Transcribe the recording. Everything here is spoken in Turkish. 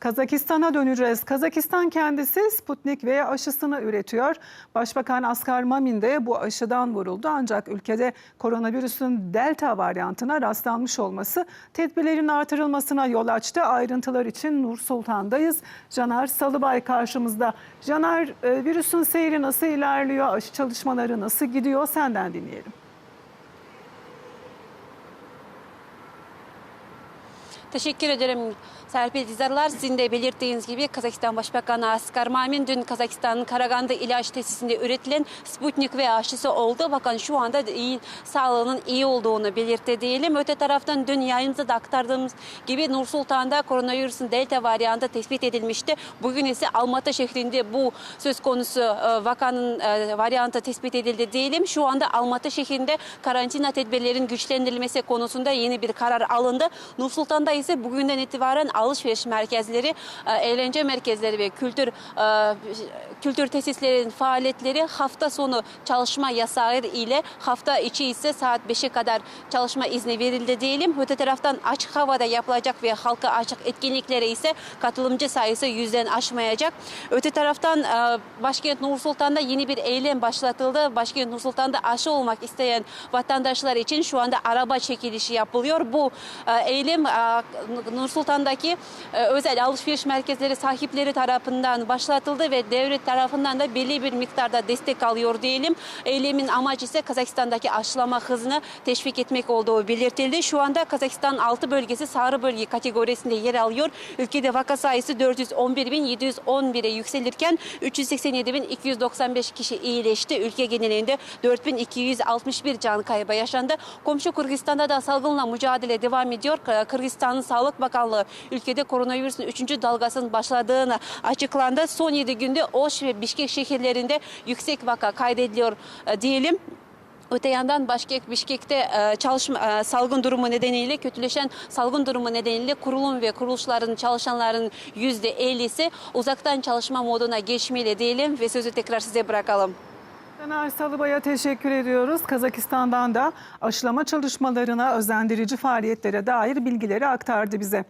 Kazakistan'a döneceğiz. Kazakistan kendisi Sputnik V aşısını üretiyor. Başbakan Asgar Mamin de bu aşıdan vuruldu. Ancak ülkede koronavirüsün delta varyantına rastlanmış olması tedbirlerin artırılmasına yol açtı. Ayrıntılar için Nur Sultan'dayız. Caner Salıbay karşımızda. Caner e, virüsün seyri nasıl ilerliyor? Aşı çalışmaları nasıl gidiyor? Senden dinleyelim. Teşekkür ederim Serpil Dizarlar. Sizin de belirttiğiniz gibi Kazakistan Başbakanı Askar Mamin dün Kazakistan'ın Karaganda ilaç tesisinde üretilen Sputnik V aşısı oldu. Bakın şu anda iyi, sağlığının iyi olduğunu belirtti diyelim. Öte taraftan dün yayınımızda da aktardığımız gibi Nur Sultan'da koronavirüsün delta varyantı tespit edilmişti. Bugün ise Almatı şehrinde bu söz konusu e, vakanın e, varyantı tespit edildi diyelim. Şu anda Almatı şehrinde karantina tedbirlerin güçlendirilmesi konusunda yeni bir karar alındı. Nur Sultan'da ise bugünden itibaren alışveriş merkezleri, e, eğlence merkezleri ve kültür e, kültür tesislerin faaliyetleri hafta sonu çalışma yasağı ile hafta içi ise saat 5'e kadar çalışma izni verildi diyelim. Öte taraftan açık havada yapılacak ve halka açık etkinliklere ise katılımcı sayısı yüzden aşmayacak. Öte taraftan e, başkent Nur Sultan'da yeni bir eylem başlatıldı. Başkent Nur Sultan'da aşı olmak isteyen vatandaşlar için şu anda araba çekilişi yapılıyor. Bu eylem e, Nur Sultan'daki e, özel alışveriş merkezleri sahipleri tarafından başlatıldı ve devlet tarafından da belli bir miktarda destek alıyor diyelim. Eylemin amacı ise Kazakistan'daki aşılama hızını teşvik etmek olduğu belirtildi. Şu anda Kazakistan 6 bölgesi sarı bölge kategorisinde yer alıyor. Ülkede vaka sayısı 411.711'e yükselirken 387.295 kişi iyileşti. Ülke genelinde 4.261 can kaybı yaşandı. Komşu Kırgızistan'da da salgınla mücadele devam ediyor. Kırgızistan'ın Sağlık Bakanlığı ülkede koronavirüsün 3. dalgasının başladığını açıklandı. Son 7 günde Oş ve Bişkek şehirlerinde yüksek vaka kaydediliyor e, diyelim. Öte yandan Başkek, Bişkek'te e, çalışma, e, salgın durumu nedeniyle kötüleşen salgın durumu nedeniyle kurulum ve kuruluşların çalışanların %50'si uzaktan çalışma moduna geçmeli diyelim ve sözü tekrar size bırakalım. Caner Salıbay'a teşekkür ediyoruz. Kazakistan'dan da aşılama çalışmalarına özendirici faaliyetlere dair bilgileri aktardı bize.